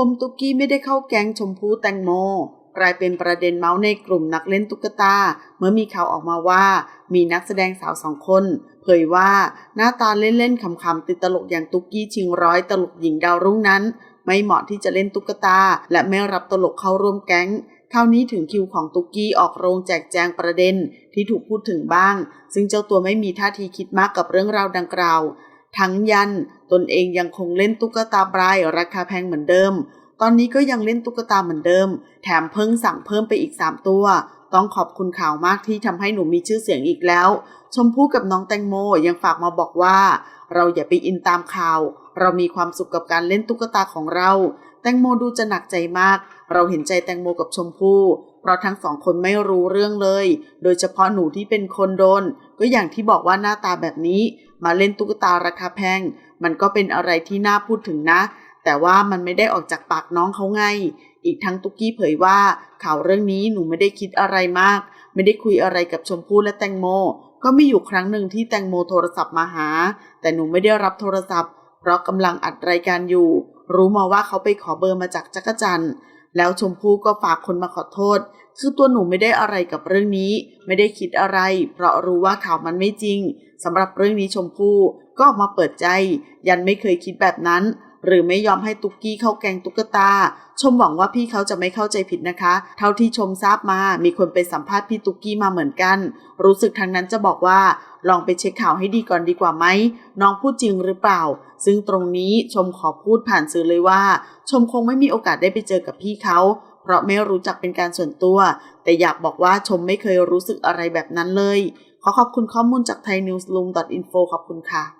ปมตุกกี้ไม่ได้เข้าแก๊งชมพูแตงโม กลายเป็นประเด็นเมาส์ในกลุ่มนักเล่นตุ๊กตา เมื่อมีข่าวออกมาว่า มีนักแสดงสาวสองคน เผยว่าหน้าตาเล่นๆขำๆติดตลกอย่างตุกกี้ชิงร้อยตลกหญิงดาวรุ่งนั้น ไม่เหมาะที่จะเล่นตุ๊กตา และไม่รับตลกเข้าร่วมแก๊งคราวนี้ถึงคิวของตุกกี้ออกโรงแจกแจงประเด็นที่ถูกพูดถึงบ้าง ซึ่งเจ้าตัวไม่มีท่าทีคิดมากกับเรื่องราวดังกล่าว ทั้งยัน ตนเองยังคงเล่นตุ๊กตาบรายราคาแพงเหมือนเดิม ตอนนี้ก็ยังเล่นตุ๊กตาเหมือนเดิม แถมเพิ่งสั่งเพิ่มไปอีก 3 ตัว ต้องขอบคุณข่าวมากที่ทำให้หนูมีชื่อเสียงอีกแล้ว ชมพู่กับน้องแตงโมยังฝากมาบอกว่า เราอย่าไปอินตามข่าว เรามีความสุขกับการเล่นตุ๊กตาของเรา งโมดูจะหนักใจมาก เราเห็นใจแตงโมกับชมพู่เพราะทั้งสองคนไม่รู้เรื่องเลย โดยเฉพาะหนูที่เป็นคนโดน ก็อย่างที่บอกว่าหน้าตาแบบนี้ มาเล่นตุ๊กตาราคาแพง มันก็เป็นอะไรที่น่าพูดถึงนะ แต่ว่ามันไม่ได้ออกจากปากน้องเขาไง อีกทั้งตุกกี้เผยว่าข่าวเรื่องนี้หนูไม่ได้คิดอะไรมาก ไม่ได้คุยอะไรกับชมพู่และแตงโม ก็มีอยู่ครั้งหนึ่งที่แตงโมโทรศัพท์มาหา แต่หนูไม่ได้รับโทรศัพท์ เพราะกำลังอัดรายการอยู่ รู้มาว่าเขาไปขอเบอร์มาจากจักรจันทร์แล้วชมพู่ก็ฝากคนมาขอโทษ คือตัวหนูไม่ได้อะไรกับเรื่องนี้ ไม่ได้คิดอะไร เพราะรู้ว่าข่าวมันไม่จริงสำหรับเรื่องนี้ชมพู่ก็ออกมาเปิดใจ ยันไม่เคยคิดแบบนั้น หรือไม่ยอมให้ตุกกี้เข้าแกงตุ๊กตา ชมหวังว่าพี่เขาจะไม่เข้าใจผิดนะคะ เท่าที่ชมทราบมา มีคนไปสัมภาษณ์พี่ตุกกี้มาเหมือนกัน รู้สึกทางนั้นจะบอกว่า ลองไปเช็คข่าวให้ดีก่อนดีกว่าไหม น้องพูดจริงหรือเปล่า ซึ่งตรงนี้ชมขอพูดผ่านสื่อเลยว่า ชมคงไม่มีโอกาสได้ไปเจอกับพี่เขาเพราะไม่รู้จักเป็นการส่วนตัว แต่อยากบอกว่าชมไม่เคยรู้สึกอะไรแบบนั้นเลย ขอขอบคุณข้อมูลจาก thaiNewsroom.info ขอบคุณค่ะ